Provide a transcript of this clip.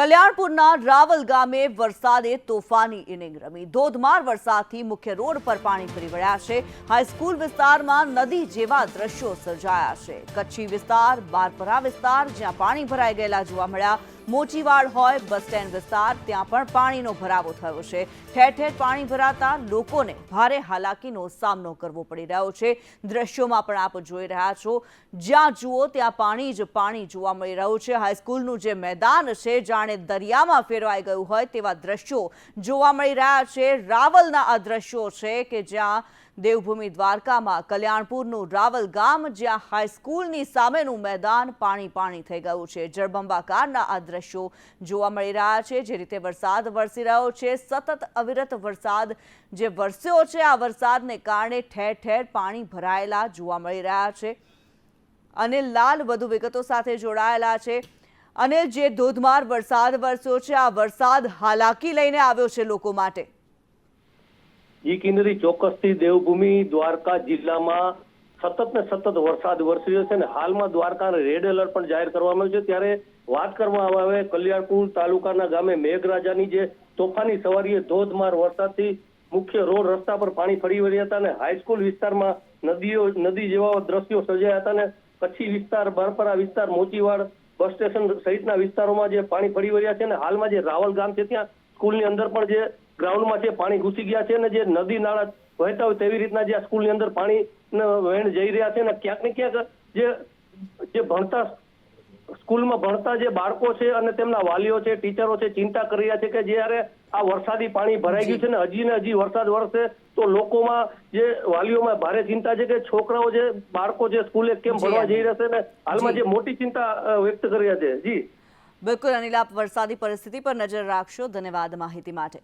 કલ્યાણપુરના રાવલ ગામે વરસાદે તોફાની ઇનિંગ રમી. ધોધમાર વરસાદથી મુખ્ય રોડ પર પાણી ફરી વળ્યા છે. હાઈસ્કૂલ વિસ્તારમાં નદી જેવા દ્રશ્યો સર્જાયા છે. કચ્છી વિસ્તાર, બારપરા વિસ્તાર, જ્યાં પાણી ભરાઈ ગયેલા જોવા મળ્યા. મોચીવાડ હોય, બસ સ્ટેન્ડ વિસ્તાર, ત્યાં પણ પાણીનો ભરાવો થયો છે. ઠેર ઠેર પાણી ભરાતા લોકોને ભારે હાલાકીનો સામનો કરવો પડી રહ્યો છે. દ્રશ્યોમાં પણ આપ જોઈ રહ્યા છો. જ્યાં જુઓ ત્યાં પાણી જ પાણી જોવા મળી રહ્યું છે. હાઈસ્કૂલનું જે મેદાન છે, જાણે દરિયામાં ફેરવાઈ ગયું હોય તેવા દ્રશ્યો જોવા મળી રહ્યા છે. રાવલના આ દ્રશ્યો છે કે જ્યાં દેવભૂમિ દ્વારકામાં કલ્યાણપુરનું રાવલ ગામ, જ્યાં હાઈસ્કૂલની સામેનું મેદાન પાણી પાણી થઈ ગયું છે. જળબંબાકારના આ દ્રશ્યો જોવા મળી રહ્યા છે. જે રીતે વરસાદ વરસી રહ્યો છે, સતત અવિરત વરસાદ જે વરસ્યો છે, આ વરસાદને કારણે ઠેર ઠેર પાણી ભરાયેલા જોવા મળી રહ્યા છે. અને લાલ વધુ વિગતો સાથે જોડાયેલા છે. અને જે ધોધમાર વરસાદ વરસ્યો છે, આ વરસાદ હાલાકી લઈને આવ્યો છે લોકો માટે. જી કિન્નરી ચોક્કસથી દેવભૂમિ દ્વારકા જિલ્લામાં સતત ને સતત વરસાદ વરસી રહ્યો છે અને હાલમાં દ્વારકાને રેડ એલર્ટ પણ જાહેર કરવામાં આવ્યું છે. ત્યારે વાત કરવામાં આવે કલ્યાણપુર તાલુકાના ગામે મેઘરાજાની જે તોફાની સવારીએ ધોધમાર વરસાદથી મુખ્ય રોડ રસ્તા પર પાણી ફરી વળ્યા હતા અને હાઈસ્કૂલ વિસ્તારમાં નદીઓ, નદી જેવા દ્રશ્યો સર્જાયા હતા અને કચ્છી વિસ્તાર, બરપરા વિસ્તાર, મોચીવાડ બસ સ્ટેશન સહિતના વિસ્તારોમાં જે પાણી ફરી વળ્યા છે અને હાલમાં જે રાવલ ગામ છે ત્યાં સ્કૂલની અંદર પણ જે ગ્રાઉન્ડમાં જે પાણી ઘૂસી ગયા છે ને જે નદી નાળા વહેતા હોય તેવી રીતના જે આ સ્કૂલની અંદર પાણી વહેણ જઈ રહ્યા છે ને ક્યાંક ને ક્યાંક જે જે ભણતા સ્કૂલમાં ભણતા જે બાળકો છે અને તેમના વાલીઓ છે ટીચરો છે ચિંતા કરી રહ્યા છે કે જ્યારે આ વરસાદી પાણી ભરાઈ ગયું છે ને હજી ને હજી વરસાદ વરસે તો લોકોમાં જે વાલીઓમાં ભારે ચિંતા છે કે છોકરાઓ જે બાળકો જે સ્કૂલે કેમ ભણવા જઈ રહ્યા છે ને હાલમાં જે. મોટી ચિંતા વ્યક્ત કરી રહ્યા છે. જી. બિલકુલ અનિલ આપ વરસાદી પરિસ્થિતિ પર નજર રાખશો. ધન્યવાદ માહિતી માટે.